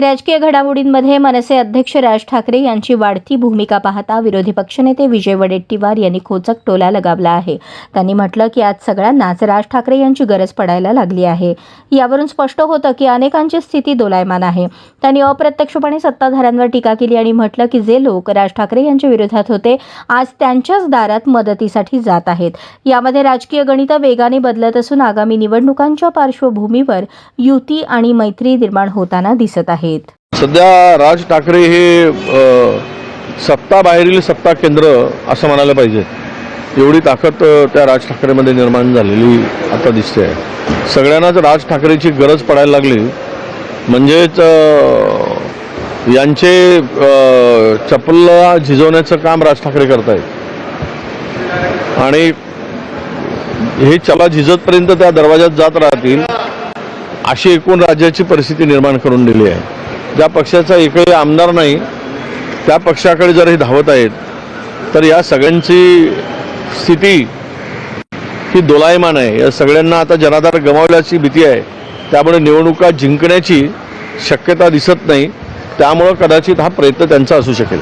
राजकीय घडामोडींमध्ये मनसे अध्यक्ष राज ठाकरे यांची वाढती भूमिका पाहता विरोधी पक्षनेते विजय वडेट्टीवार यांनी खोचक टोला लगावला आहे. त्यांनी म्हटलं की आज सगळ्यांनाच राज ठाकरे यांची गरज पडायला लागली आहे. यावरून स्पष्ट होतं की अनेकांची स्थिती दोलायमान आहे. त्यांनी अप्रत्यक्षपणे सत्ताधाऱ्यांवर टीका केली आणि म्हटलं की जे लोक राज ठाकरे यांच्या विरोधात होते आज त्यांच्याच दारात मदतीसाठी जात आहेत. यामध्ये राजकीय गणित वेगाने बदलत असून आगामी निवडणुकांच्या पार्श्वभूमीवर युती आणि मैत्री निर्माण होताना दिसत आहे. आहेत. सध्या राज ठाकरे हे सत्ता बाहेरील सत्ता केंद्र असं म्हणायला पाहिजे. एवढी ताकद त्या राज ठाकरेमध्ये निर्माण झालेली आता दिसते आहे. सगळ्यांनाच राज ठाकरेची गरज पडायला लागली. म्हणजेच यांचे अ, चपला झिजवण्याचं काम राज ठाकरे करतायत. आणि हे चला झिजतपर्यंत त्या दरवाजात जात राहतील. अशी एकूण राज्याची परिस्थिती निर्माण करून दिली आहे. ज्या पक्षाचा एकही आमदार नाही त्या पक्षाकडे जर हे धावत आहेत तर या सगळ्यांची स्थिती ही दोलायमान आहे. या सगळ्यांना आता जनाधार गमावल्याची भीती आहे. त्यामुळे निवडणुका जिंकण्याची शक्यता दिसत नाही. त्यामुळं कदाचित हा प्रयत्न त्यांचा असू शकेल.